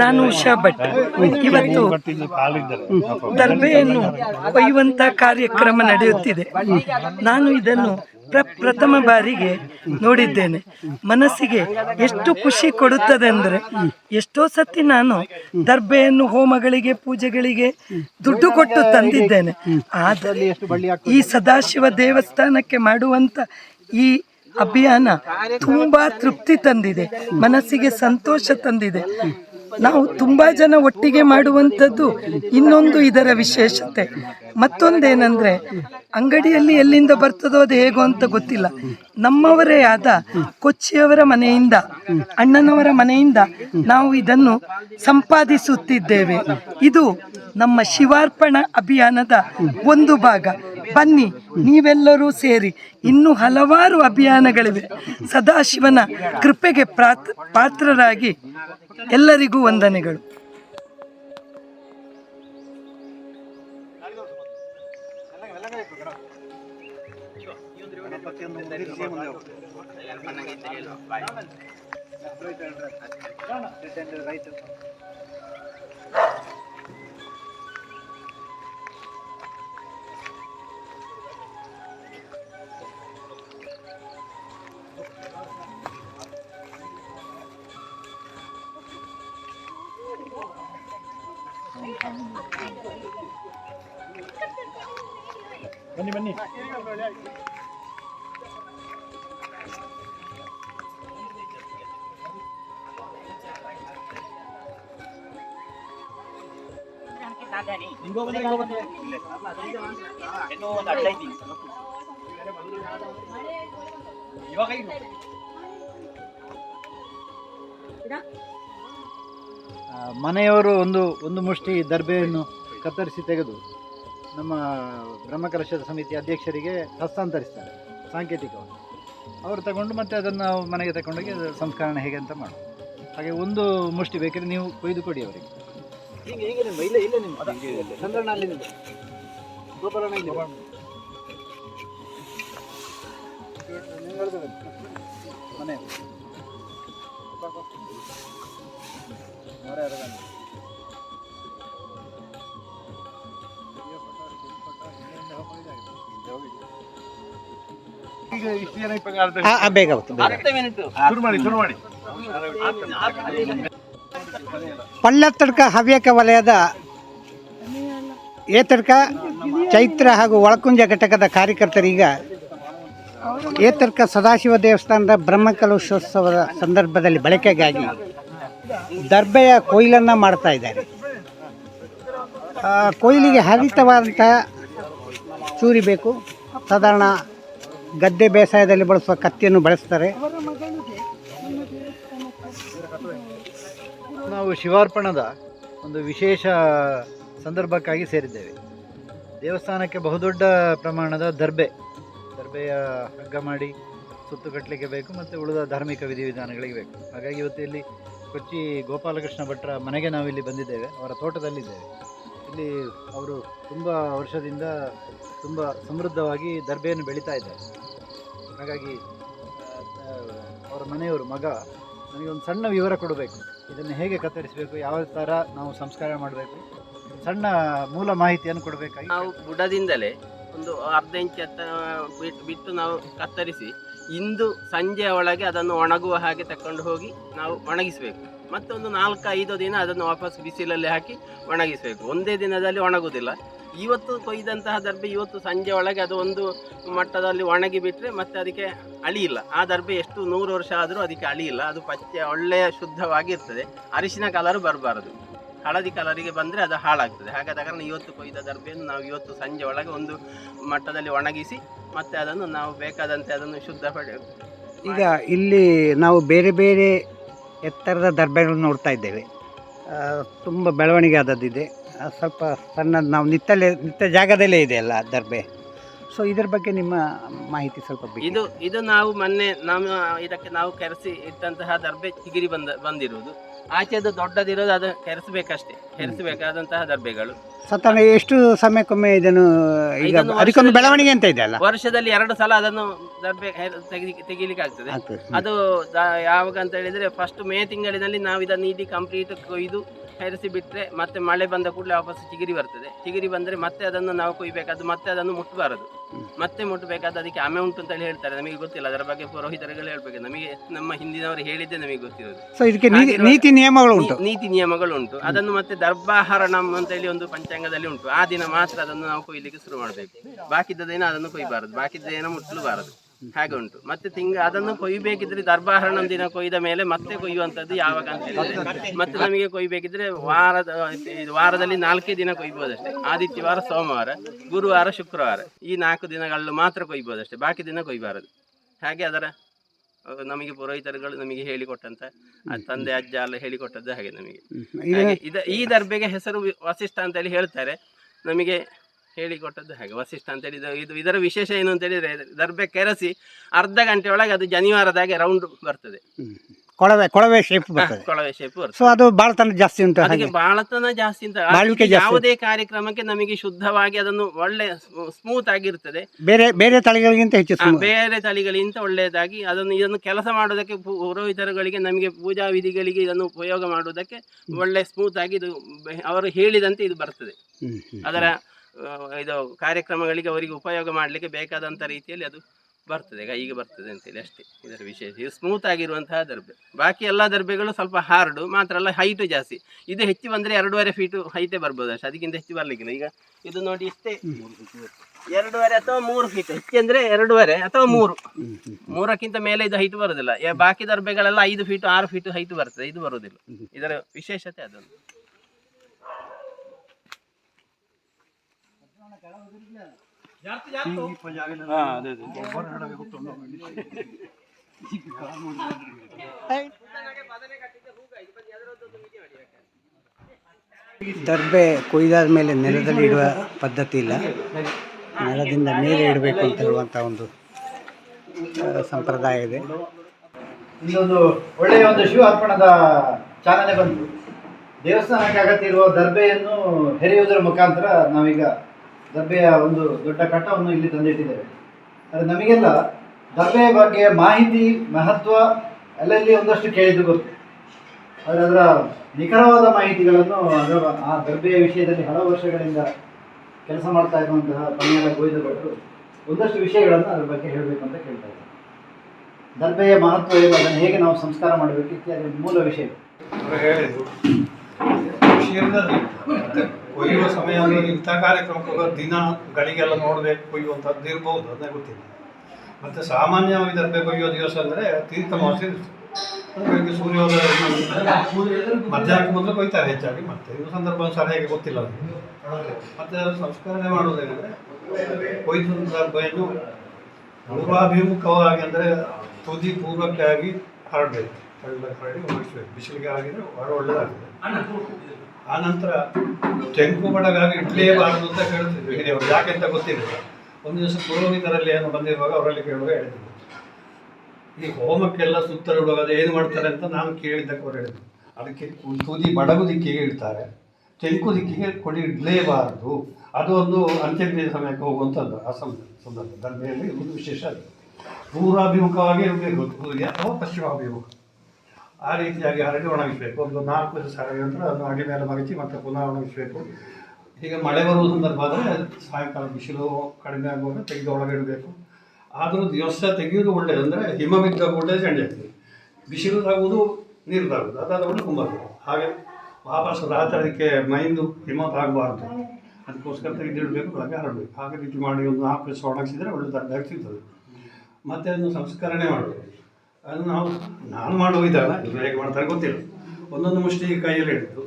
ನಾನು ಉಷಾ ಭಟ್. ಇವತ್ತು ದರ್ಬೆಯನ್ನು ಕೊಯ್ಯುವಂತ ಕಾರ್ಯಕ್ರಮ ನಡೆಯುತ್ತಿದೆ. ನಾನು ಇದನ್ನು ಪ್ರಪ್ರಥಮ ಬಾರಿಗೆ ನೋಡಿದ್ದೇನೆ. ಮನಸ್ಸಿಗೆ ಎಷ್ಟು ಖುಷಿ ಕೊಡುತ್ತದೆ ಅಂದರೆ ಎಷ್ಟೋ ಸತಿ ನಾನು ದರ್ಬೆಯನ್ನು ಹೋಮಗಳಿಗೆ, ಪೂಜೆಗಳಿಗೆ ದುಡ್ಡು ಕೊಟ್ಟು ತಂದಿದ್ದೇನೆ. ಆದರೆ ಈ ಸದಾಶಿವ ದೇವಸ್ಥಾನಕ್ಕೆ ಮಾಡುವಂತ ಈ ಅಭಿಯಾನ ತುಂಬಾ ತೃಪ್ತಿ ತಂದಿದೆ. ಮನಸ್ಸಿಗೆ ಸಂತೋಷ ತಂದಿದೆ. ನಾವು ತುಂಬಾ ಜನ ಒಟ್ಟಿಗೆ ಮಾಡುವಂಥದ್ದು ಇನ್ನೊಂದು ಇದರ ವಿಶೇಷತೆ. ಮತ್ತೊಂದೇನಂದ್ರೆ, ಅಂಗಡಿಯಲ್ಲಿ ಎಲ್ಲಿಂದ ಬರ್ತದೋ ಅದು ಹೇಗೋ ಅಂತ ಗೊತ್ತಿಲ್ಲ. ನಮ್ಮವರೇ ಆದ ಕೊಚ್ಚಿಯವರ ಮನೆಯಿಂದ, ಅಣ್ಣನವರ ಮನೆಯಿಂದ ನಾವು ಇದನ್ನು ಸಂಪಾದಿಸುತ್ತಿದ್ದೇವೆ. ಇದು ನಮ್ಮ ಶಿವಾರ್ಪಣ ಅಭಿಯಾನದ ಒಂದು ಭಾಗ. ಬನ್ನಿ ನೀವೆಲ್ಲರೂ ಸೇರಿ. ಇನ್ನೂ ಹಲವಾರು ಅಭಿಯಾನಗಳಿವೆ. ಸದಾಶಿವನ ಕೃಪೆಗೆ ಪ್ರಾತ್ ಪಾತ್ರರಾಗಿ ಎಲ್ಲರಿಗೂ ವಂದನೆಗಳು. ಬನ್ನಿ ಬನ್ನಿ ಆ, ಮನೆಯವರು ಒಂದು ಒಂದು ಮುಷ್ಟಿ ದರ್ಬೆಯನ್ನು ಕತ್ತರಿಸಿ ತೆಗೆದು ನಮ್ಮ ಬ್ರಹ್ಮಕಲಶದ ಸಮಿತಿ ಅಧ್ಯಕ್ಷರಿಗೆ ಹಸ್ತಾಂತರಿಸ್ತಾರೆ ಸಾಂಕೇತಿಕವಾಗಿ ಅವರು ತಗೊಂಡು ಮತ್ತೆ ಅದನ್ನು ನಾವು ಮನೆಗೆ ತಗೊಂಡೋಗಿ ಸಂಸ್ಕರಣೆ ಹೇಗೆ ಅಂತ ಮಾಡು ಹಾಗೆ ಒಂದು ಮುಷ್ಟಿ ಬೇಕಿದ್ರೆ ನೀವು ಕೊಯ್ದು ಕೊಡಿ ಅವರಿಗೆ. ಹೀಗೆ ಬೇಗ ಆಗುತ್ತೆ ಶುರು ಮಾಡಿ ಶುರು ಮಾಡಿ. ಪಳ್ಳತ್ತಡ್ಕ ಹವ್ಯಕ ವಲಯದ ಏತಡ್ಕ ಚೈತ್ರ ಹಾಗೂ ಒಳಕುಂಜ ಘಟಕದ ಕಾರ್ಯಕರ್ತರೀಗ ಏತರ್ಕ ಸದಾಶಿವ ದೇವಸ್ಥಾನದ ಬ್ರಹ್ಮಕಲಶೋತ್ಸವದ ಸಂದರ್ಭದಲ್ಲಿ ಬಳಕೆಗಾಗಿ ದರ್ಬೆಯ ಕೊಯ್ಲನ್ನು ಮಾಡ್ತಾ ಇದ್ದಾರೆ. ಕೊಯ್ಲಿಗೆ ಹರಿತವಾದಂತಹ ಚೂರಿ ಬೇಕು. ಸಾಧಾರಣ ಗದ್ದೆ ಬೇಸಾಯದಲ್ಲಿ ಬಳಸುವ ಕತ್ತಿಯನ್ನು ಬಳಸ್ತಾರೆ. ನಾವು ಶಿವಾರ್ಪಣದ ಒಂದು ವಿಶೇಷ ಸಂದರ್ಭಕ್ಕಾಗಿ ಸೇರಿದ್ದೇವೆ. ದೇವಸ್ಥಾನಕ್ಕೆ ಬಹುದೊಡ್ಡ ಪ್ರಮಾಣದ ದರ್ಬೆ. ದರ್ಬೆಯ ಹಗ್ಗ ಮಾಡಿ ಸುತ್ತು ಕಟ್ಟಲಿಕ್ಕೆ ಬೇಕು ಮತ್ತು ಉಳಿದ ಧಾರ್ಮಿಕ ವಿಧಿವಿಧಾನಗಳಿಗೆ ಬೇಕು. ಹಾಗಾಗಿ ಇವತ್ತು ಇಲ್ಲಿ ಕೊಚ್ಚಿ ಗೋಪಾಲಕೃಷ್ಣ ಭಟ್ರ ಮನೆಗೆ ನಾವು ಇಲ್ಲಿ ಬಂದಿದ್ದೇವೆ. ಅವರ ತೋಟದಲ್ಲಿದ್ದೇವೆ. ಇಲ್ಲಿ ಅವರು ತುಂಬ ವರ್ಷದಿಂದ ತುಂಬ ಸಮೃದ್ಧವಾಗಿ ದರ್ಬೆಯನ್ನು ಬೆಳೀತಾ ಇದ್ದಾರೆ. ಹಾಗಾಗಿ ಅವರ ಮನೆಯವರು, ಮಗ, ನನಗೆ ಒಂದು ಸಣ್ಣ ವಿವರ ಕೊಡಬೇಕು. ಇದನ್ನು ಹೇಗೆ ಕತ್ತರಿಸಬೇಕು, ಯಾವ ಥರ ನಾವು ಸಂಸ್ಕಾರ ಮಾಡಬೇಕು, ಸಣ್ಣ ಮೂಲ ಮಾಹಿತಿಯನ್ನು ಕೊಡಬೇಕಾಗಿ ನಾವು ಬುಡದಿಂದಲೇ ಒಂದು ಅರ್ಧ ಇಂಚು ಎತ್ತ ಬಿಟ್ಟು ನಾವು ಕತ್ತರಿಸಿ ಇಂದು ಸಂಜೆಯ ಒಳಗೆ ಅದನ್ನು ಒಣಗುವ ಹಾಗೆ ತಕೊಂಡು ಹೋಗಿ ನಾವು ಒಣಗಿಸಬೇಕು. ಮತ್ತೊಂದು ನಾಲ್ಕು, ಐದು ದಿನ ಅದನ್ನು ವಾಪಸ್ ಬಿಸಿಲಲ್ಲಿ ಹಾಕಿ ಒಣಗಿಸಬೇಕು. ಒಂದೇ ದಿನದಲ್ಲಿ ಒಣಗುವುದಿಲ್ಲ. ಇವತ್ತು ಕೊಯ್ದಂತಹ ದರ್ಬೆ ಇವತ್ತು ಸಂಜೆ ಒಳಗೆ ಅದು ಒಂದು ಮಟ್ಟದಲ್ಲಿ ಒಣಗಿ ಬಿಟ್ಟರೆ ಮತ್ತೆ ಅದಕ್ಕೆ ಅಳಿಯಿಲ್ಲ. ಆ ದರ್ಬೆ ಎಷ್ಟು ನೂರು ವರ್ಷ ಆದರೂ ಅದಕ್ಕೆ ಅಳಿಯಿಲ್ಲ. ಅದು ಪಚ್ಚೆ, ಒಳ್ಳೆಯ ಶುದ್ಧವಾಗಿರ್ತದೆ. ಅರಿಶಿನ ಕಲರ್ ಬರಬಾರದು. ಹಳದಿ ಕಲರಿಗೆ ಬಂದರೆ ಅದು ಹಾಳಾಗ್ತದೆ. ಹಾಗಾದ ಕಾರಣ ಇವತ್ತು ಕೊಯ್ದ ದರ್ಬೆಯನ್ನು ನಾವು ಇವತ್ತು ಸಂಜೆ ಒಳಗೆ ಒಂದು ಮಟ್ಟದಲ್ಲಿ ಒಣಗಿಸಿ ಮತ್ತೆ ಅದನ್ನು ನಾವು ಬೇಕಾದಂತೆ ಅದನ್ನು ಶುದ್ಧ ಪಡೆ ಈಗ ಇಲ್ಲಿ ನಾವು ಬೇರೆ ಬೇರೆ ಎತ್ತರದ ದರ್ಬೆಗಳನ್ನು ನೋಡ್ತಾ ಇದ್ದೇವೆ. ತುಂಬ ಬೆಳವಣಿಗೆ ಆದದ್ದಿದೆ ಸ್ವಲ್ಪ ಸಣ್ಣದು ನಾವು ನಿತ್ತಲೇ ನಿತ್ಯ ಜಾಗದಲ್ಲೇ ಇದೆ ಅಲ್ಲ ದರ್ಬೆ ಸೊ ಇದರ ಬಗ್ಗೆ ನಿಮ್ಮ ಮಾಹಿತಿ ಸ್ವಲ್ಪ ಇದು ಇದು ನಾವು ಮೊನ್ನೆ ನಮ್ಮ ಇದಕ್ಕೆ ನಾವು ಕೆರೆಸಿ ಇಟ್ಟಂತಹ ದರ್ಬೆ ಚಿಗಿರಿ ಬಂದ ಬಂದಿರುವುದು. ಆಚೆದು ದೊಡ್ಡದಿರೋದು ಅದು ಕೆರೆಸಬೇಕಷ್ಟೇ ಕೆರೆಸಬೇಕಾದಂತಹ ದರ್ಬೆಗಳು ಸತನ ಎಷ್ಟು ಸಮಯಕ್ಕೊಮ್ಮೆ ಇದನ್ನು ಈಗ ಇದನ್ನು ಅದಕ್ಕೊಂದು ವರ್ಷದಲ್ಲಿ- ಬೆಳವಣಿಗೆ ಅಂತ ಇದೆ ಅಲ್ಲ? ವರ್ಷದಲ್ಲಿ ಎರಡು ಸಲ ಅದನ್ನು ದರ್ಬೆ ಹೆ- ತೆಗಿ ತೆಗಿಲಿಕ್ಕೆ ಆಗ್ತದೆ. ಆಗ್ತದೆ. ಅದು ದ- ಯಾವಾಗ ಅಂತ ಹೇಳಿದ್ರೆ ಫಸ್ಟ್ ಮೇ ತಿಂಗಳಿನಲ್ಲಿ ನಾವು ಇದನ್ನು ಇಡೀ ಕಂಪ್ಲೀಟ್ ಕೊಯ್ದು ಹೆರಿಸಿ ಬಿಟ್ರೆ ಮತ್ತೆ ಮಳೆ ಬಂದ ಕೂಡಲೇ ವಾಪಸ್ ಚಿಗಿರಿ ಬರ್ತದೆ. ಚಿಗಿರಿ ಬಂದ್ರೆ ಮತ್ತೆ ಅದನ್ನು ನಾವು ಕೊಯ್ಬೇಕಾದ್ದು ಮತ್ತೆ ಅದನ್ನು ಮುಟ್ಟಬಾರದು ಮತ್ತೆ ಮುಟ್ಟಬೇಕಾದ ಅದಕ್ಕೆ ಆಮೆ ಉಂಟು ಅಂತ ಹೇಳಿ ಹೇಳ್ತಾರೆ. ನಮಗೆ ಗೊತ್ತಿಲ್ಲ. ಅದರ ಬಗ್ಗೆ ಪುರೋಹಿತರುಗಳು ಹೇಳ್ಬೇಕು. ನಮಗೆ ನಮ್ಮ ಹಿಂದಿನವರು ಹೇಳಿದ್ದೆ ನಮಗೆ ಗೊತ್ತಿರೋದು ಸೊ ಇದಕ್ಕೆ ನೀತಿ- ನೀತಿ ನಿಯಮಗಳು ಉಂಟು. ನೀತಿ ನಿಯಮಗಳು ಉಂಟು. ಅದನ್ನು ಮತ್ತೆ ದರ್ಬಾಹರಣಂ ಅಂತ ಹೇಳಿ ಒಂದು ಪಂಚಾಂಗದಲ್ಲಿ ಉಂಟು. ಆ ದಿನ ಮಾತ್ರ ಅದನ್ನು ನಾವು ಕೊಯ್ಲಿಕ್ಕೆ ಶುರು ಮಾಡಬೇಕು. ಬಾಕಿದ್ದ ದಿನ ಅದನ್ನು ಕೊಯ್ಯಬಾರದು ಬಾಕಿದ್ದ ದಿನ ಮುಟ್ಟಲುಬಾರದು ಹಾಗೆ ಉಂಟು. ಮತ್ತೆ ತಿಂಗ ಅದನ್ನು ಕೊಯ್ಬೇಕಿದ್ರೆ ದರ್ಬಾರಣ ದಿನ ಕೊಯ್ದ ಮೇಲೆ ಮತ್ತೆ ಕೊಯ್ಯುವಂತದ್ದು ಯಾವಾಗ ಅಂತ ಹೇಳಿದ್ರೆ ಮತ್ತೆ ನಮಗೆ ಕೊಯ್ಬೇಕಿದ್ರೆ ವಾರದ ವಾರದಲ್ಲಿ ನಾಲ್ಕೇ ದಿನ ಕೊಯ್ಬೋದಷ್ಟೇ. ಆದಿತ್ಯವಾರ ಸೋಮವಾರ ಗುರುವಾರ ಶುಕ್ರವಾರ ಈ ನಾಲ್ಕು ದಿನಗಳಲ್ಲೂ ಮಾತ್ರ ಕೊಯ್ಬೋದಷ್ಟೇ. ಬಾಕಿ ದಿನ ಕೊಯ್ಬಾರದು. ಹಾಗೆ ಅದರ ನಮಗೆ ಪುರೋಹಿತರುಗಳು ನಮಗೆ ಹೇಳಿಕೊಟ್ಟಂತ ತಂದೆ ಅಜ್ಜ ಎಲ್ಲ ಹೇಳಿಕೊಟ್ಟದ್ದು ಹಾಗೆ ನಮಗೆ. ಹಾಗೆ ಇದ ಈ ದರ್ಬೆಗೆ ಹೆಸರು ವಸಿಷ್ಠ ಅಂತೇಳಿ ಹೇಳ್ತಾರೆ. ನಮಗೆ ಹೇಳಿಕೊಟ್ಟದ್ದು ಹಾಗೆ. ವಸಿಷ್ಠ ಅಂತೇಳಿ ಇದು ಇದು ಇದರ ವಿಶೇಷ ಏನು ಅಂತ ಹೇಳಿದ್ರೆ ದರ್ಬೆ ಕೆರಸಿ ಅರ್ಧ ಗಂಟೆ ಒಳಗೆ ಅದು ಜನಿವಾರದಾಗೆ ರೌಂಡ್ ಬರ್ತದೆ. ಕೊಳವೆ ಕೊಳವೆ ಶೇಪ್ ಬರ್ತದೆ. ಕೊಳವೆ ಶೇಪ್ ಸೊ ಅದು ಬಾಳತನ ಜಾಸ್ತಿ ಉಂಟು ಅದಕ್ಕೆ ಬಾಳತನ ಜಾಸ್ತಿ ಅಂತ ಯಾವುದೇ ಕಾರ್ಯಕ್ರಮಕ್ಕೆ ನಮಗೆ ಶುದ್ಧವಾಗಿ ಅದನ್ನು ಒಳ್ಳೆ ಸ್ಮೂತ್ ಆಗಿರ್ತದೆ. ಬೇರೆ ಬೇರೆ ತಳಿಗಳಿಗಿಂತ ಹೆಚ್ಚು ಬೇರೆ ತಳಿಗಳಿಗಿಂತ ಒಳ್ಳೆಯದಾಗಿ ಅದನ್ನು ಇದನ್ನು ಕೆಲಸ ಮಾಡೋದಕ್ಕೆ ಪುರೋಹಿತರುಗಳಿಗೆ ನಮಗೆ ಪೂಜಾ ವಿಧಿಗಳಿಗೆ ಇದನ್ನು ಉಪಯೋಗ ಮಾಡುವುದಕ್ಕೆ ಒಳ್ಳೆ ಸ್ಮೂತ್ ಆಗಿ ಇದು ಅವರು ಹೇಳಿದಂತೆ ಇದು ಬರ್ತದೆ. ಅದರ ಇದು ಕಾರ್ಯಕ್ರಮಗಳಿಗೆ ಅವರಿಗೆ ಉಪಯೋಗ ಮಾಡಲಿಕ್ಕೆ ಬೇಕಾದಂಥ ರೀತಿಯಲ್ಲಿ ಅದು ಬರ್ತದೆ. ಕೈಗೆ ಬರ್ತದೆ ಅಂತೇಳಿ ಅಷ್ಟೇ. ಇದರ ವಿಶೇಷ. ಇದು ಸ್ಮೂತ್ ಆಗಿರುವಂತಹ ದರ್ಬೆ. ಬಾಕಿ ಎಲ್ಲ ದರ್ಬೆಗಳು ಸ್ವಲ್ಪ ಹಾರ್ಡು ಮಾತ್ರ ಅಲ್ಲ ಹೈಟು ಜಾಸ್ತಿ. ಇದು ಹೆಚ್ಚು ಬಂದರೆ ಎರಡೂವರೆ ಫೀಟು ಹೈಟೇ ಬರ್ಬೋದು ಅಷ್ಟೇ. ಅದಕ್ಕಿಂತ ಹೆಚ್ಚು ಬರಲಿಕ್ಕಿಲ್ಲ. ಈಗ ಇದು ನೋಡಿ ಇಷ್ಟೇ. ಎರಡೂವರೆ ಅಥವಾ ಮೂರು ಫೀಟ್ ಹೆಚ್ಚೆಂದರೆ ಎರಡೂವರೆ ಅಥವಾ ಮೂರು. ಮೂರಕ್ಕಿಂತ ಮೇಲೆ ಇದು ಹೈಟ್ ಬರೋದಿಲ್ಲ. ಬಾಕಿ ದರ್ಬೆಗಳೆಲ್ಲ ಐದು ಫೀಟ್ ಆರು ಫೀಟ್ ಹೈಟ್ ಬರ್ತದೆ. ಇದು ಬರೋದಿಲ್ಲ. ಇದರ ವಿಶೇಷತೆ ಅದೊಂದು. ದರ್ಬೆ ಕೊಯ್ದಾದ ಮೇಲೆ ನೆಲದಲ್ಲಿ ಇಡುವ ಪದ್ಧತಿ ಇಲ್ಲ. ನೆಲದಿಂದ ಮೇಲೆ ಇಡಬೇಕು ಅಂತ ಹೇಳುವಂಥ ಒಂದು ಸಂಪ್ರದಾಯ ಇದೆ. ಇನ್ನೊಂದು ಒಳ್ಳೆಯ ಒಂದು ಶಿವ ಅರ್ಪಣದ ಚಾಲನೆ ಬಂತು. ದೇವಸ್ಥಾನಕ್ಕೆ ಅಗತ್ಯ ಇರುವ ದರ್ಬೆಯನ್ನು ಹೆರೆಯುವುದರ ಮುಖಾಂತರ ನಾವೀಗ ದರ್ಬೆಯ ಒಂದು ದೊಡ್ಡ ಕಟ್ಟವನ್ನು ಇಲ್ಲಿ ತಂದಿಟ್ಟಿದ್ದೇವೆ ಆದರೆ ನಮಗೆಲ್ಲ ದರ್ಬೆಯ ಬಗ್ಗೆ ಮಾಹಿತಿ, ಮಹತ್ವ ಅಲ್ಲಲ್ಲಿ ಒಂದಷ್ಟು ಕೇಳಿದ್ದು ಗೊತ್ತು. ಆದರೆ ಅದರ ನಿಖರವಾದ ಮಾಹಿತಿಗಳನ್ನು ಅದರ ಆ ದರ್ಬೆಯ ವಿಷಯದಲ್ಲಿ ಹಲವು ವರ್ಷಗಳಿಂದ ಕೆಲಸ ಮಾಡ್ತಾ ಇರುವಂತಹ ಪಣಿಯಾಲ ಗೋವಿಂದ ಭಟ್ರು ಒಂದಷ್ಟು ವಿಷಯಗಳನ್ನು ಅದರ ಬಗ್ಗೆ ಹೇಳಬೇಕು ಅಂತ ಕೇಳ್ತಾ ಇದ್ದಾರೆ. ದರ್ಬೆಯ ಮಹತ್ವ ಏನು, ಅದನ್ನು ಹೇಗೆ ನಾವು ಸಂಸ್ಕಾರ ಮಾಡಬೇಕು ಇತ್ಯಾದಿ ಮೂಲ ವಿಷಯ. ಹೇಳಿದರು. ಕೊಯ್ಯುವ ಸಮಯ ಅಂದರೆ ಇಂಥ ಕಾರ್ಯಕ್ರಮಕ್ಕೆ ದಿನ ಗಳಿಗೆಲ್ಲ ನೋಡಬೇಕು ಕೊಯ್ಯುವಂಥದ್ದು ಇರ್ಬೋದು ಅದನ್ನೇ ಗೊತ್ತಿಲ್ಲ. ಮತ್ತು ಸಾಮಾನ್ಯವಾಗಿ ದರ್ಬೆ ಕೊಯ್ಯೋ ದಿವಸ ಅಂದರೆ ತೀರ್ಥ ಮಾಸ ಬೆಳಿಗ್ಗೆ ಸೂರ್ಯೋದಯ ಮಧ್ಯಾಹ್ನಕ್ಕೆ ಮೊದಲು ಕೊಯ್ತಾರೆ ಹೆಚ್ಚಾಗಿ, ಮತ್ತೆ ಇದು ಸಂದರ್ಭ ಹೇಗೆ ಗೊತ್ತಿಲ್ಲ ಅದು. ಮತ್ತೆ ಸಂಸ್ಕರಣೆ ಮಾಡುವುದೇನೆಂದರೆ ಕೊಯ್ದು ದರ್ಬೆಯನ್ನು ಪೂರ್ವಾಭಿಮುಖವಾಗಿ ಅಂದರೆ ತುದಿ ಪೂರ್ವಕ್ಕೆ ಆಗಿ ಹರಡಬೇಕು. ಹರಡಿ ಒಣಗಿಸ್ಬೇಕು ಬಿಸಿಲಿಗೆ ಆಗಿದ್ರೆ ಬಹಳ ಒಳ್ಳೆಯದಾಗ್ತದೆ ಆ ನಂತರ ತೆಂಕು ಬಡಗಾಗಿ ಇಡ್ಲೇಬಾರದು ಅಂತ ಕೇಳ್ತಿದ್ವಿ ಹಿರಿಯವರು ಯಾಕೆ ಅಂತ ಗೊತ್ತಿರಲಿಲ್ಲ. ಒಂದು ದಿವಸ ಪುರೋಹಿತರಲ್ಲಿ ಏನು ಬಂದಿರುವಾಗ ಅವರಲ್ಲಿ ಕೇಳುವಾಗ ಹೇಳಿದ್ರು. ಈ ಹೋಮಕ್ಕೆಲ್ಲ ಸುತ್ತಲಿಡುವಾಗ ಅದು ಏನು ಮಾಡ್ತಾರೆ ಅಂತ ನಾನು ಕೇಳಿದ್ದಕ್ಕೆ ಅವ್ರು ಹೇಳಿದ್ರು. ಅದಕ್ಕೆ ತುದಿ ಬಡಗು ದಿಕ್ಕಿಗೆ ಇಡ್ತಾರೆ ತೆಂಕು ದಿಕ್ಕಿಗೆ ಕೊಡಿ ಇಡಲೇಬಾರದು. ಅದು ಒಂದು ಅಂತ್ಯಕ್ರಿಯೆ ಸಮಯಕ್ಕೆ ಹೋಗುವಂಥದ್ದು ಆ ಸಂದ- ಸಂದರ್ಭ. ಧರ್ಮೆಯಲ್ಲಿ ಒಂದು ವಿಶೇಷ ಅದು. ಪೂರ್ವಾಭಿಮುಖವಾಗಿ ಇರಬೇಕು. ಅಥವಾ ಪಶ್ಚಿಮಾಭಿಮುಖ. ಆ ರೀತಿಯಾಗಿ ಹರಡಿ ಒಣಗಿಸಬೇಕು. ಒಂದು ನಾಲ್ಕು ದಿವಸ ಹರಡಿದ ನಂತರ ಅದನ್ನು ಅಡಿ ಮೇಲೆ ಮಗಚಿ ಮತ್ತೆ ಪುನಃ ಒಣಗಿಸಬೇಕು. ಈಗ ಮಳೆ ಬರುವ ಸಂದರ್ಭ ಆದರೆ ಸಾಯಂಕಾಲ ಬಿಸಿಲು ಕಡಿಮೆ ಆಗುವಾಗ ತೆಗೆದು ಒಳಗಿಡಬೇಕು. ಆದರೂ ದಿವಸ ತೆಗೆಯುವುದು ಒಳ್ಳೆಯದು ಅಂದರೆ ಹಿಮ ಬಿದ್ದ ಒಳ್ಳೆಯದು ಚಂಡಿ ಆಗ್ತದೆ ಬಿಸಿಲು ತಾಗುವುದು ನೀರು ತಾಗುವುದು. ಅದಾದ ಒಳ್ಳೆ ಕುಂಬಾರ್ದು ಹಾಗೆ ವಾಪಸ್ ರಾತ್ರಿ ಅದಕ್ಕೆ ಮೈಂದು ಹಿಮ ತಾಗಬಾರ್ದು. ಅದಕ್ಕೋಸ್ಕರ ತೆಗೆದಿಡಬೇಕು ಒಳಗೆ ಹರಡಬೇಕು. ಹಾಗೆ ರೀತಿ ಮಾಡಿ ಒಂದು ನಾಲ್ಕು ದಿವಸ ಒಣಗಿಸಿದರೆ ಒಳ್ಳೆ ಸಿಗ್ತದೆ ಮತ್ತು ಅದನ್ನು ಸಂಸ್ಕರಣೆ ಮಾಡಬೇಕು. ಅದು ನಾವು, ನಾನು ಮಾಡುವ ವಿಧಾನ ಇದು ಹೇಗೆ ಮಾಡ್ತಾರೆ ಗೊತ್ತಿಲ್ಲ. ಒಂದೊಂದು ಮುಷ್ಟಿ ಕೈಯಲ್ಲಿ ಹಿಡಿದು,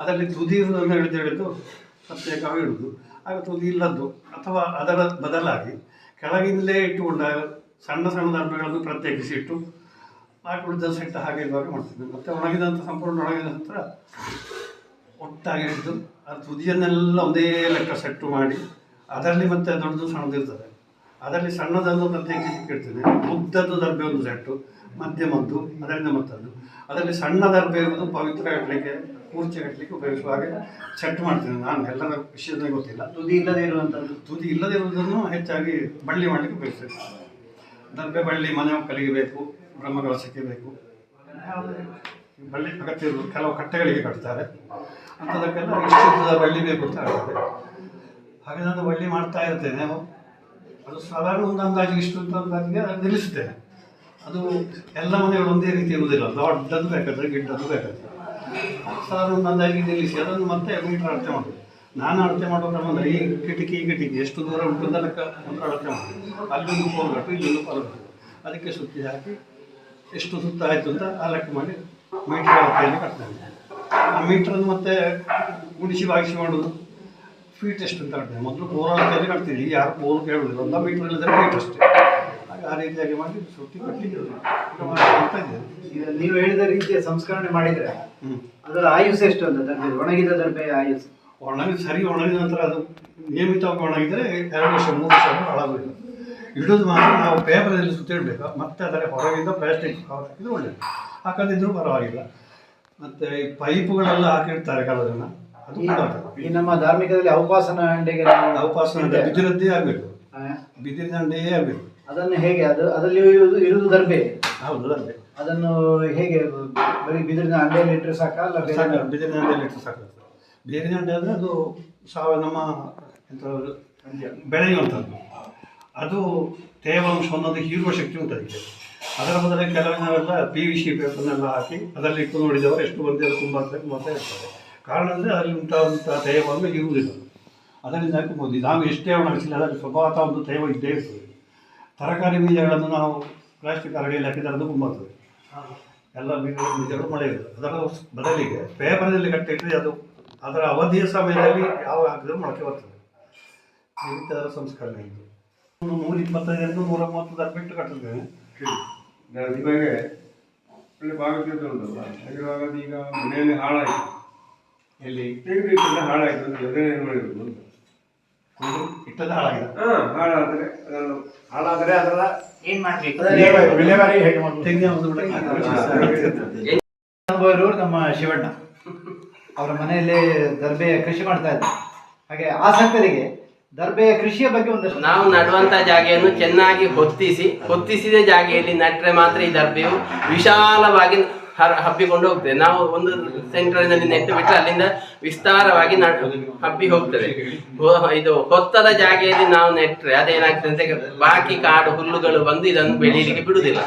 ಅದರಲ್ಲಿ ತುದಿ ಹಿಡಿದು ಹಿಡಿದು ಪ್ರತ್ಯೇಕ ಇಡುವುದು ಆಗ ತುದಿ ಇಲ್ಲದ್ದು ಅಥವಾ ಅದರ ಬದಲಾಗಿ ಕೆಳಗಿಂದಲೇ ಇಟ್ಟುಕೊಂಡ ಸಣ್ಣ ಸಣ್ಣ ಧರ್ಮಗಳನ್ನು ಪ್ರತ್ಯೇಕಿಸಿಟ್ಟು ಉಳಿದ ಸೆಟ್ ಹಾಗೆ ಇರುವಾಗ ಮಾಡ್ತಿದ್ದೆ. ಮತ್ತು ಒಣಗಿದಂಥ ಸಂಪೂರ್ಣ ಒಣಗಿದ ನಂತರ ಒಟ್ಟಾಗಿ ಹಿಡಿದು, ಆ ತುದಿಯನ್ನೆಲ್ಲ ಒಂದೇ ಲೆಕ್ಕ ಸೆಟ್ಟು ಮಾಡಿ, ಅದರಲ್ಲಿ ಮತ್ತೆ ದೊಡ್ಡದು ಸಣ್ಣದಿರ್ತದೆ. ಅದರಲ್ಲಿ ಪ್ರತ್ಯೇಕಿಸಿ ಇಡ್ತೇನೆ ಉದ್ದದ್ದು ದರ್ಬೆ ಒಂದು ಸೆಟ್ಟು ಮಧ್ಯಮದ್ದು, ಅದರಿಂದ ಮತ್ತದ್ದು. ಅದರಲ್ಲಿ ಸಣ್ಣ ದರ್ಬೆ ಇರುವುದು ಪವಿತ್ರ ಕಟ್ಟಲಿಕ್ಕೆ ಕೂರ್ಚೆ ಕಟ್ಟಲಿಕ್ಕೆ ಉಪಯೋಗಿಸುವ ಹಾಗೆ ಸೆಟ್ ಮಾಡ್ತೇನೆ ನಾನು. ಎಲ್ಲರ ವಿಷಯದಲ್ಲಿ ಗೊತ್ತಿಲ್ಲ. ತುದಿ ಇಲ್ಲದೆ ಇರುವಂಥದ್ದು ತುದಿ ಇಲ್ಲದಿರುವುದನ್ನು ಹೆಚ್ಚಾಗಿ ಬಳ್ಳಿ ಮಾಡಲಿಕ್ಕೆ ಉಪಯೋಗಿಸ್ತೇನೆ. ದರ್ಬೆ, ಬಳ್ಳಿ, ಮನೆ ಮಕ್ಕಳಿಗೆ ಬೇಕು ಬೇಕು. ಬಳ್ಳಿ ಅಗತ್ಯ ಕೆಲವು ಕಟ್ಟೆಗಳಿಗೆ ಕಟ್ತಾರೆ. ಅಂಥದಕ್ಕೆಲ್ಲ ಬಳ್ಳಿ ಬೇಕು ಅಂತ ಹಾಗೆ ನಾನು ಬಳ್ಳಿ ಮಾಡ್ತಾ ಇರ್ತೇನೆ. ಅದು ಸಾಧಾರಣ ಒಂದು ಅಂದಾಜಿಗೆ ಇಷ್ಟು ಅಂತ ಅಂದಾಜಿಗೆ ಅದು ನಿಲ್ಲಿಸುತ್ತೇನೆ. ಅದು ಎಲ್ಲ ಮನೆಗಳು ಒಂದೇ ರೀತಿ ಇರುವುದಿಲ್ಲ. ದೊಡ್ಡದು ಬೇಕಾದ್ರೆ ಗಿಡ್ಡದು ಬೇಕಾದ್ರೆ. ಸಾಧಾರಣ ಒಂದು ಅಂದಾಜಿಗೆ ನಿಲ್ಲಿಸಿ, ಅದನ್ನು ಮತ್ತೆ ಮೀಟರ್ ಅಳತೆ ಮಾಡೋದು ನಾನು ಅಳತೆ ಮಾಡುವ ಕ್ರಮ ಅಂದರೆ ಈ ಕಿಟಕಿ ಈ ಕಿಟಕಿ ಎಷ್ಟು ದೂರ ಉಂಟು ಅಂತ ಲೆಕ್ಕ ಅಳತೆ ಮಾಡೋದು ಅಲ್ಲೊಂದು ಪೋಲ್ಗಟ್ಟು ಇಲ್ಲೊಂದು ಪೋಲ್ಗಟ್ಟು ಅದಕ್ಕೆ ಸುತ್ತಿ ಹಾಕಿ, ಎಷ್ಟು ಸುತ್ತ ಆಯಿತು ಅಂತ ಆ ಲೆಕ್ಕ ಮಾಡಿ ಮೀಟರ್ ಅಳತೆಯಲ್ಲಿ ಕಟ್ತೇನೆ. ಆ ಮೀಟ್ರನ್ನು ಮತ್ತೆ ಗುಡಿಸಿ ಬಾಗಿಸಿ ಮಾಡೋದು ಫೀಟ್ ಎಷ್ಟು ಅಂತ ಹೇಳ್ತೇನೆ ಮೊದಲು ಬೋರ್ ಅಂತಲೇ ಕಟ್ತೀವಿ ಈಗ ಯಾರು ಬೋರ್ ಕೇಳುವುದಿಲ್ಲ ಒಂದು ಮೀಟರ್ ಇಲ್ಲದ್ರೆ ಫೀಟ್ ಅಷ್ಟೇ ಹಾಗೆ ಆ ರೀತಿಯಾಗಿ ಮಾಡಿ ಸುತ್ತಿ ಕಟ್ಟಿ ಮಾಡ್ತಾ ಈಗ ನೀವು ಹೇಳಿದ ರೀತಿಯ ಸಂಸ್ಕರಣೆ ಮಾಡಿದ್ರೆ ಹ್ಞೂ ಅದರ ಆಯುಸ್ ಎಷ್ಟು ಅಂತ ದರ್ಬೆ ಒಣಗಿದ ದರ್ಬೆಯ ಆಯುಸ್. ಒಣಗಿ ಸರಿ ಒಣಗಿದ ನಂತರ ಅದು ನಿಯಮಿತವಾಗಿ ಒಣಗಿದರೆ ಎರಡು ವರ್ಷ ಮೂರು ವರ್ಷ ಹಾಳಾಗೋದಿಲ್ಲ ಇಡೋದು ಮಾತ್ರ ನಾವು ಪೇಪರಲ್ಲಿ ಸುತ್ತಿಡಬೇಕು ಮತ್ತೆ ಅದರ ಹೊರಗಿಂದ ಪ್ಲಾಸ್ಟಿಕ್ ಕವರ್ ಹಾಕಿದ್ರೆ ಒಳ್ಳೆಯದು ಹಾಕದಿದ್ರೂ ಪರವಾಗಿಲ್ಲ. ಮತ್ತು ಈ ಪೈಪುಗಳೆಲ್ಲ ಹಾಕಿರ್ತಾರೆ ಕೆಲವು ಜನ. ಅದು. ಈ ನಮ್ಮ ಧಾರ್ಮಿಕದಲ್ಲಿ ಅವಪಾಸನ ಹಂಡೆಗೆ ನಾವು ಅಂದರೆ ಬಿದಿರದ್ದೇ ಆಗಬೇಕು. ಆ, ಬಿದಿರಿನ ಹಂಡೆಯೇ ಆಗಬೇಕು. ಅದನ್ನು ಹೇಗೆ? ಅದು ಅದರಲ್ಲಿ ಇರುವುದು ಇರುವುದು ದರ್ಬೆ ಹೌದು ಅದೇ ಅದನ್ನು ಹೇಗೆ ಬರೀ ಬಿದಿರಿನ ಹಂಡೆಯಲ್ಲಿ ಇಟ್ಟರೆ ಸಾಕ ಅಲ್ಲ ಬೇರೆ ಸಾಕು ಬಿದಿರಿನ ಹಂಡೆಯಲ್ಲಿ ಇಟ್ಟು ಸಾಕು ಬೇರಿನ ಹಂಡೆ ಅಂದರೆ ಅದು ಸಾವ ನಮ್ಮ ಎಂತ ಬೆಳೆಯುವಂಥದ್ದು ಅದು ತೇವಾಂಶ ಅನ್ನೋದು ಹೀರುವ ಶಕ್ತಿ ಉಂಟು ಅದಕ್ಕೆ. ಅದರ ಬದಲಿಗೆ ಕೆಲವಿನವೆಲ್ಲ ಪಿ ವಿ ಸಿ ಪೇಪರ್ನೆಲ್ಲ ಹಾಕಿ ಅದರಲ್ಲಿ ಇಟ್ಟು ನೋಡಿದವರು ಎಷ್ಟು ಮಂದಿ ಅದು ತುಂಬ ಮತ್ತೆ ಇರ್ತಾರೆ ಕಾರಣ ಅಂದರೆ ಅದರಲ್ಲಿ ಉಂಟಾದಂಥ ತೇವವನ್ನು ಇರುವುದಿಲ್ಲ ಅದರಿಂದ ಹಾಕಬಹುದು ನಾವು ಎಷ್ಟೇ ಒಣಗಿಸಿಲ್ಲ ಅದರಲ್ಲಿ ಸ್ವಭಾವತ ಒಂದು ದೈವ ಇದ್ದೇ ಇರ್ತದೆ. ತರಕಾರಿ ಬೀಜಗಳನ್ನು ನಾವು ಪ್ಲಾಸ್ಟಿಕ್ ಅರಡಿಯಲ್ಲಿ ಹಾಕಿದರೆ ಅದು ಕುಂಬರ್ತದೆ ಎಲ್ಲ ಬೀಜಗಳು ಬೀಜಗಳು ಮಳೆ ಇರ್ತದೆ. ಅದರ ಬದಲಿಗೆ ಪೇಪರ್ನಲ್ಲಿ ಕಟ್ಟಿಟ್ಟರೆ ಅದು ಅದರ ಅವಧಿಯ ಸಮಯದಲ್ಲಿ ಯಾವ ಹಾಕಿದ್ರೂ ಮೊಳಕೆ ಬರ್ತದೆ. ಈ ರೀತಿ ಅದರ ಸಂಸ್ಕರಣೆ ಇದು ನೂರ ಇಪ್ಪತ್ತೈದರಿಂದ ನೂರ ಮೂವತ್ತು ದರ ಬಿಟ್ಟು ಕಟ್ಟಿದ್ದೇನೆ ನಿಮಗೆ ಒಳ್ಳೆ ಭಾಗಕ್ಕೆ ಇವಾಗ ಈಗ ಮನೆಯಲ್ಲಿ ಹಾಳಾಯಿತು. ಎಲ್ಲಿ ತೆಗೆದಿಟ್ಟೆಲ್ಲ ಹಾಳಾಯಿತು. ಅಂತ ಯೋಜನೆ ಒಂದು ಇಟ್ಟದ ಹಾಳಾಗಿದೆ. ಹಾಂ ಹಾಳಾದರೆ ಅದನ್ನು ಹಾಳಾದರೆ ಅದರ ಏನ್ ಮಾಡ್ಬೇಕು? ವಿಲೇವಾರಿ ಹೇಗೆ ಮಾಡುವುದು ತೆಂಗಿನ ಒಂದು ನಮ್ಮ ಶಿವಣ್ಣ. ಅವರ ಮನೆಯಲ್ಲಿ ದರ್ಬೆಯ ಕೃಷಿ ಮಾಡ್ತಾ ಇದ್ದ. ಹಾಗೆ ಆಸಕ್ತರಿಗೆ ದರ್ಬೆಯ ಕೃಷಿಯ ಬಗ್ಗೆ ಒಂದಷ್ಟು ನಾವು ನಡುವಂತ ಜಾಗೆಯನ್ನು ಚೆನ್ನಾಗಿ ಹೊತ್ತಿಸಿ ಹೊತ್ತಿಸಿದ ಜಾಗೆಯಲ್ಲಿ ನಟ್ರೆ ಮಾತ್ರ ಈ ದರ್ಬೆಯು ವಿಶಾಲವಾಗಿ ಹರ- ಹಬ್ಬಿಕೊಂಡು ಹೋಗ್ತದೆ ನಾವು ಒಂದು ಸೆಂಟರ್ನಲ್ಲಿ ನೆಟ್ಟು ಬಿಟ್ಟರೆ ಅಲ್ಲಿಂದ ವಿಸ್ತಾರವಾಗಿ ನ- ಹಬ್ಬಿ ಹೋಗ್ತದೆ ಇದು ಹೊತ್ತದ ಜಾಗೆಯಲ್ಲಿ ನಾವು ನೆಟ್ಟರೆ ಅದೇನಾಗ್ತದೆ ಅಂತ ಬಾಕಿ ಕಾಡು ಹುಲ್ಲುಗಳು ಬಂದು ಇದನ್ನು ಬೆಳೀಲಿಕ್ಕೆ ಬಿಡುವುದಿಲ್ಲ.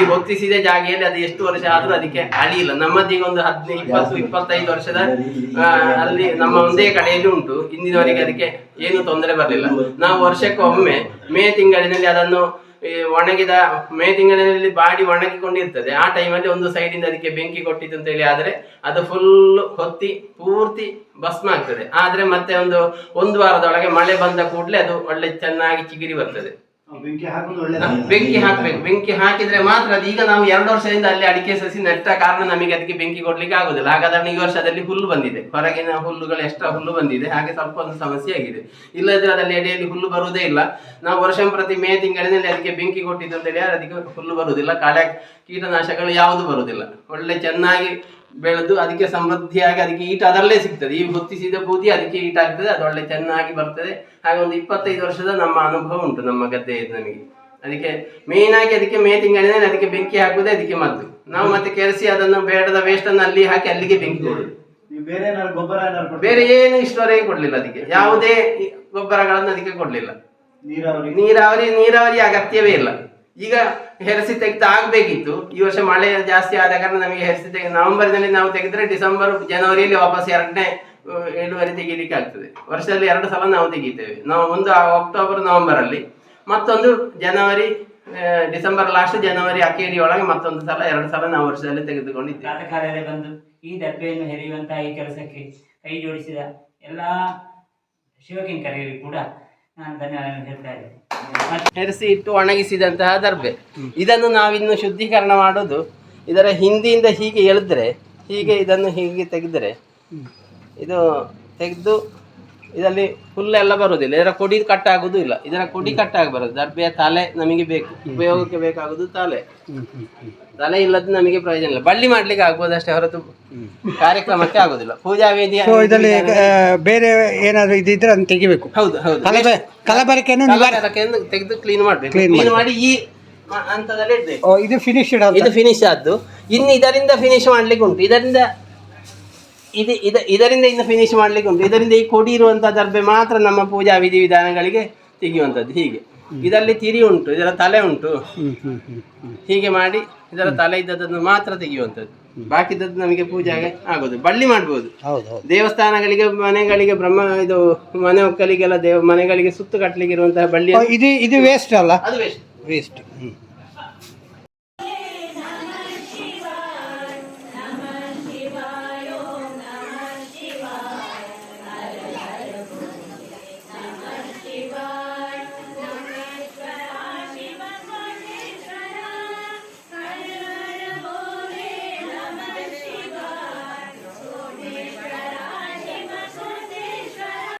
ಈ ಹೊತ್ತಿಸಿದ ಜಾಗೆಯಲ್ಲಿ ಅದು ಎಷ್ಟು ವರ್ಷ ಆದ್ರೂ ಅದಕ್ಕೆ ಅಳಿಯಿಲ್ಲ. ನಮ್ಮದೀಗ ಒಂದು ಹದಿನೈದು, ಇಪ್ಪತ್ತು, ಇಪ್ಪತ್ತೈದು ವರ್ಷದ ಅಲ್ಲಿ ನಮ್ಮ ಒಂದೇ ಕಡೆಯಲ್ಲಿ ಉಂಟು. ಇಂದಿನವರೆಗೆ ಅದಕ್ಕೆ ಏನು ತೊಂದರೆ ಬರಲಿಲ್ಲ. ನಾವು ವರ್ಷಕ್ಕೊಮ್ಮೆ ಮೇ ತಿಂಗಳಿನಲ್ಲಿ ಅದನ್ನು ಒಣಗಿದ ಮೇ ತಿಂಗಳಲ್ಲಿ ಬಾಡಿ ಒಣಗಿಕೊಂಡಿರ್ತದೆ. ಆ ಟೈಮಲ್ಲಿ ಒಂದು ಸೈಡಿಂದ ಅದಕ್ಕೆ ಬೆಂಕಿ ಕೊಟ್ಟಿದ್ದು ಅಂತ ಹೇಳಿ ಆದರೆ ಅದು ಫುಲ್ ಹೊತ್ತಿ ಪೂರ್ತಿ ಭಸ್ಮ ಆಗ್ತದೆ. ಆದ್ರೆ ಮತ್ತೆ ಒಂದು ಒಂದು ವಾರದೊಳಗೆ ಮಳೆ ಬಂದ ಕೂಡಲೇ ಅದು ಒಳ್ಳೆ ಚೆನ್ನಾಗಿ ಚಿಗಿರಿ ಬರ್ತದೆ. ಬೆಂಕಿ ಹಾಕಬೇಕು. ಬೆಂಕಿ ಹಾಕಿದ್ರೆ ಮಾತ್ರ ಅದು ಈಗ ನಾವು ಎರಡು ವರ್ಷದಿಂದ ಅಲ್ಲಿ ಅಡಿಕೆ ಸಸಿ ನೆಟ್ಟ ಕಾರಣ ನಮಗೆ ಅದಕ್ಕೆ ಬೆಂಕಿ ಕೊಡ್ಲಿಕ್ಕೆ ಆಗುದಿಲ್ಲ. ಹಾಗಾದ್ರೆ ಈ ವರ್ಷದಲ್ಲಿ ಹುಲ್ಲು ಬಂದಿದೆ. ಹೊರಗಿನ ಹುಲ್ಲುಗಳು ಎಕ್ಸ್ಟ್ರಾ ಹುಲ್ಲು ಬಂದಿದೆ. ಹಾಗೆ ಸ್ವಲ್ಪ ಒಂದು ಸಮಸ್ಯೆ ಆಗಿದೆ. ಇಲ್ಲದ್ರೆ ಅದರಲ್ಲಿ ಎಡೆಯಲ್ಲಿ ಹುಲ್ಲು ಬರುವುದೇ ಇಲ್ಲ. ನಾವು ವರ್ಷ ಪ್ರತಿ ಮೇ ತಿಂಗಳಿನಲ್ಲಿ ಅದಕ್ಕೆ ಬೆಂಕಿ ಕೊಟ್ಟಿದ್ದು ಅಂತ ಹೇಳಿ ಅದಕ್ಕೆ ಹುಲ್ಲು ಬರುವುದಿಲ್ಲ. ಕಳೆ ಕೀಟನಾಶಕಗಳು ಯಾವುದು ಬರುವುದಿಲ್ಲ. ಒಳ್ಳೆ ಚೆನ್ನಾಗಿ ಬೆಳೆದು ಅದಕ್ಕೆ ಸಮೃದ್ಧಿಯಾಗಿ ಅದಕ್ಕೆ ಈಟ ಅದರಲ್ಲೇ ಸಿಗ್ತದೆ. ಈ ಹೊತ್ತಿಸಿದ ಬೂದಿ ಅದಕ್ಕೆ ಈಟ ಆಗ್ತದೆ ಅದು ಒಳ್ಳೆ ಚೆನ್ನಾಗಿ ಬರ್ತದೆ. ಹಾಗೆ ಒಂದು ಇಪ್ಪತ್ತೈದು ವರ್ಷದ ನಮ್ಮ ಅನುಭವ ಉಂಟು ನಮ್ಮ ಗದ್ದೆ ನಮಗೆ ಅದಕ್ಕೆ ಮೇನ್ ಆಗಿ ಅದಕ್ಕೆ ಮೇ ತಿಂಗಳಿನಲ್ಲಿ ಅದಕ್ಕೆ ಬೆಂಕಿ ಹಾಕುವುದೇ ಅದಕ್ಕೆ ಮದ್ದು. ನಾವು ಮತ್ತೆ ಕೆರೆಸಿ ಅದನ್ನು ಬೇಡದ ವೇಸ್ಟ್ ಅನ್ನು ಅಲ್ಲಿ ಹಾಕಿ ಅಲ್ಲಿಗೆ ಬೆಂಕಿ ಕೊಡುದು. ಬೇರೆ ಗೊಬ್ಬರ ಬೇರೆ ಏನು ಇಷ್ಟವರೆಗೆ ಕೊಡ್ಲಿಲ್ಲ ಅದಕ್ಕೆ. ಯಾವುದೇ ಗೊಬ್ಬರಗಳನ್ನು ಅದಕ್ಕೆ ಕೊಡ್ಲಿಲ್ಲ. ನೀರಾವರಿ. ನೀರಾವರಿ ನೀರಾವರಿ ಅಗತ್ಯವೇ ಇಲ್ಲ. ಈಗ ಹೆರಸಿ ತೆಗೆದು ಆಗ್ಬೇಕಿತ್ತು. ಈ ವರ್ಷ ಮಳೆ ಜಾಸ್ತಿ ಆದ ಕಾರಣ ನಮಗೆ ಹೆರಸಿ ತೆಗೆ ನವೆಂಬರ್ನಲ್ಲಿ ನಾವು ತೆಗೆದ್ರೆ ಡಿಸೆಂಬರ್, ಜನವರಿಯಲ್ಲಿ ವಾಪಸ್ ಎರಡನೇ ಇಳುವರಿ ತೆಗೀಲಿಕ್ಕೆ ಆಗ್ತದೆ. ವರ್ಷದಲ್ಲಿ ಎರಡು ಸಲ ನಾವು ತೆಗಿತೇವೆ. ನಾವು ಒಂದು ಅಕ್ಟೋಬರ್ ನವೆಂಬರ್ ಅಲ್ಲಿ ಮತ್ತೊಂದು ಜನವರಿ ಡಿಸೆಂಬರ್ ಲಾಸ್ಟ್ ಜನವರಿ ಅಕೇರಿ ಒಳಗೆ ಮತ್ತೊಂದು ಸಲ, ಎರಡು ಸಲ ನಾವು ವರ್ಷದಲ್ಲಿ ತೆಗೆದುಕೊಂಡಿದ್ದೇವೆ. ಬಂದು ಈ ದಪ್ಪೆಯನ್ನು ಹೆರೆಯುವಂತಹ ಈ ಕೆಲಸಕ್ಕೆ ಕೈ ಜೋಡಿಸಿದ ಎಲ್ಲ ಶಿವಕಿಂಕರಿಗೂ ಕೂಡ ನಾನು ಧನ್ಯವಾದ ಹೇಳ್ತಾ ಇದ್ದೇನೆ. ಹೆರಸಿ ಇಟ್ಟು ಒಣಗಿಸಿದಂತಹ ದರ್ಬೆ. ಇದನ್ನು ನಾವಿನ್ನು ಶುದ್ಧೀಕರಣ ಮಾಡೋದು. ಇದರ ಹಿಂದಿಯಿಂದ ಹೀಗೆ ಎಳೆದ್ರೆ, ಹೀಗೆ ಇದನ್ನು ಹೀಗೆ ತೆಗೆದರೆ, ಇದು ತೆಗೆದು ಇದರಲ್ಲಿ ಹುಲ್ಲೆಲ್ಲ ಬರುವುದಿಲ್ಲ. ಇದರ ಕೊಡಿ ಕಟ್ಟಾಗುವುದು ಇಲ್ಲ. ಇದರ ಕೊಡಿ ಕಟ್ಟಾಗಿ ಬರೋದು ದರ್ಬೆಯ ತಲೆ ನಮಗೆ ಬೇಕು. ಉಪಯೋಗಕ್ಕೆ ಬೇಕಾಗುವುದು ತಲೆ. ತಲೆ ಇಲ್ಲದ ನಮಗೆ ಪ್ರಯೋಜನ ಇಲ್ಲ. ಬಳ್ಳಿ ಮಾಡ್ಲಿಕ್ಕೆ ಆಗ್ಬೋದು ಅಷ್ಟೇ ಹೊರತು ಕಾರ್ಯಕ್ರಮಕ್ಕೆ ಆಗೋದಿಲ್ಲ. ಪೂಜಾ ವೇದಿ ಸೊ ಇದರಲ್ಲಿ ಆ, ಬೇರೆ ಏನಾದ್ರೂ ಇದಿದ್ರೆ ಅದನ್ನ ತೆಗಿಬೇಕು. ಹೌದು ಹೌದು. ಕಲಬರಿಕೆಯನ್ನು ಕಲಬೆರಕೆಯನ್ನು ನಿವಾರ ಕಲಬೆರಕೆಯನ್ನು ತೆಗೆದು ಕ್ಲೀನ್ ಮಾಡ್ಬೇಕು. Clean ಕ್ಲೀನ್ ಮಾಡಿ ಈ ಮ- ಹಂತದಲ್ಲಿ ಇಡ್ಬೇಕು. ಓ, ಇದು ಫಿನಿಶ್ ಅಂತ? ಇದು ಫಿನಿಶ್ ಆದ್ದು. ಇನ್ನು ಇದರಿಂದ ಫಿನಿಶ್ ಮಾಡ್ಲಿಕ್ಕೆ ಉಂಟು. ಇದರಿಂದ ಇದು ಇದ ಇದರಿಂದ ಇನ್ನು ಫಿನಿಶ್ ಮಾಡ್ಲಿಕ್ಕೆ ಉಂಟು. ಇದರಿಂದ ಈ ಕೊಡಿ ಇರುವಂತಹ ದರ್ಬೆ ಮಾತ್ರ ನಮ್ಮ ಪೂಜಾ ವಿಧಿವಿಧಾನಗಳಿಗೆ ತೆಗೆಯುವಂಥದ್ದು. ಹೀಗೆ. ಇದರಲ್ಲಿ ತಿರಿ ಉಂಟು ಇದರ ತಲೆ ಉಂಟು. ಹೀಗೆ ಮಾಡಿ ಇದರ ತಲೆ ಇದ್ದದನ್ನು ಮಾತ್ರ ತೆಗೆಯುವಂಥದ್ದು. ಬಾಕಿದದ್ದು ನಮಗೆ ಪೂಜೆಗೆ ಆಗೋದು ಬಳ್ಳಿ ಮಾಡ್ಬೋದು. ದೇವಸ್ಥಾನಗಳಿಗೆ ಮನೆಗಳಿಗೆ ಬ್ರಹ್ಮ ಇದು ಮನೆ ಒಕ್ಕಲಿಗೆಲ್ಲ ದೇವ ಮನೆಗಳಿಗೆ ಸುತ್ತು ಕಟ್ಟಲಿಕ್ಕೆ ಇರುವಂತಹ ಬಳ್ಳಿ ಇದು ಇದು ವೇಸ್ಟ್ ಅಲ್ಲ? ಅದು ವೇಸ್ಟ್ ವೇಸ್ಟ್